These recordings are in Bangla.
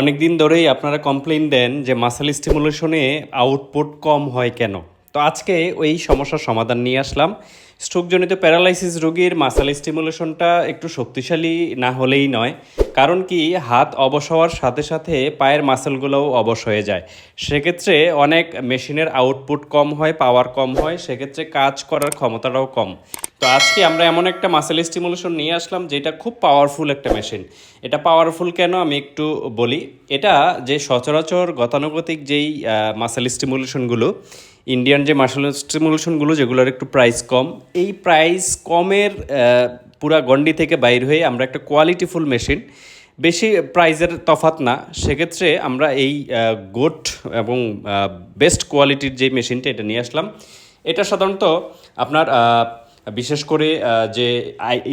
অনেক দিন ধরেই আপনারা কমপ্লেন দেন যে মাসেল স্টিমুলেশনে আউটপুট কম হয় কেন? তো আজকে ওই সমস্যার সমাধান নিয়ে আসলাম। স্ট্রোকজনিত প্যারালাইসিস রোগীর মাসাল স্টিমুলেশনটা একটু শক্তিশালী না হলেই নয়। কারণ কি, হাত অবশ হওয়ার সাথে সাথে পায়ের মাসেলগুলোও অবশ হয়ে যায়। সেক্ষেত্রে অনেক মেশিনের আউটপুট কম হয়, পাওয়ার কম হয়, সেক্ষেত্রে কাজ করার ক্ষমতাটাও কম। তো আজকে আমরা এমন একটা মাসেল স্টিমুলেশন নিয়ে আসলাম, যেটা খুব পাওয়ারফুল একটা মেশিন। এটা পাওয়ারফুল কেন আমি একটু বলি। এটা যে সচরাচর গতানুগতিক যেই মাসেল স্টিমুলেশনগুলো ইন্ডিয়ান যে মার্শাল স্টিমুলেশনগুলো যেগুলোর একটু প্রাইস কম, এই প্রাইস কমের পুরা গন্ডি থেকে বাইর হয়ে আমরা একটা কোয়ালিটিফুল মেশিন বেশি প্রাইজের তফাত না। সেক্ষেত্রে আমরা এই গোট এবং বেস্ট কোয়ালিটির যে মেশিনটা এটা নিয়ে আসলাম। এটা সাধারণত আপনার বিশেষ করে যে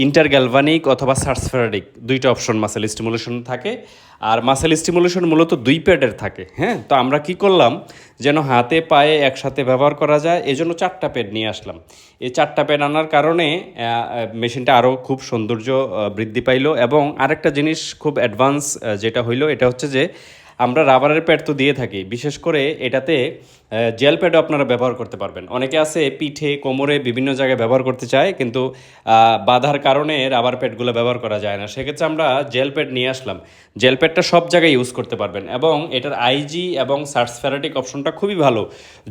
ইন্টার গ্যালভানিক অথবা সার্সফেরাডিক দুইটা অপশন মাসেল স্টিমুলেশন থাকে, আর মাসেল স্টিমুলেশন মূলত দুই প্যাডের থাকে হ্যাঁ? তো আমরা কি করলাম? যেন হাতে পায়ে একসাথে ব্যবহার করা যায়, এজন্য চারটা প্যাড নিয়ে আসলাম। এই চারটা প্যাড আনার কারণে মেশিনটা আরও খুব সৌন্দর্য বৃদ্ধি পাইলো এবং আরেকটা জিনিস খুব অ্যাডভান্স যেটা হইল, এটা হচ্ছে যে আমরা রাবারের প্যাড তো দিয়ে থাকি। বিশেষ করে এটাতে জেল প্যাডও আপনারা ব্যবহার করতে পারবেন। অনেকে আছে পিঠে, কোমরে বিভিন্ন জায়গায় ব্যবহার করতে চায়, কিন্তু বাধার কারণে রাবার প্যাডগুলো ব্যবহার করা যায় না। সেক্ষেত্রে আমরা জেল প্যাড নিয়ে আসলাম। জেল প্যাডটা সব জায়গায় ইউজ করতে পারবেন এবং এটার আইজি এবং সার্সফেরাটিক অপশনটা খুবই ভালো।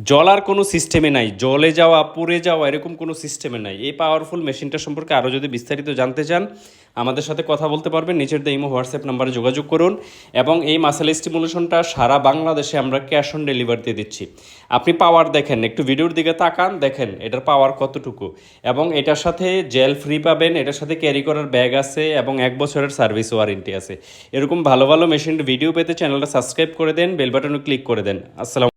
জলার কোনো সিস্টেমে নাই। জলে যাওয়া, পুড়ে যাওয়া এরকম কোনো সিস্টেমে নাই। এই পাওয়ারফুল মেশিনটা সম্পর্কে আরও যদি বিস্তারিত জানতে চান আমাদের সাথে কথা বলতে পারবেন। নিচের দিয়ে ইমো, হোয়াটসঅ্যাপ নাম্বারে যোগাযোগ করুন এবং এই মাসেল স্টিমুলেশনটা সারা বাংলাদেশে আমরা ক্যাশ অন ডেলিভারি দিয়ে দিচ্ছি। আপনি পাওয়ার দেখেন, একটু ভিডিওর দিকে তাকান, দেখেন এটার পাওয়ার কতটুকু। এবং এটার সাথে জেল ফ্রি পাবেন, এটার সাথে ক্যারি করার ব্যাগ আছে এবং এক বছরের সার্ভিস ওয়ারেন্টি আছে। এরকম ভালো ভালো মেশিনের ভিডিও পেতে চ্যানেলটা সাবস্ক্রাইব করে দেন বেল বাটনে ক্লিক করে দেন। আসসালামু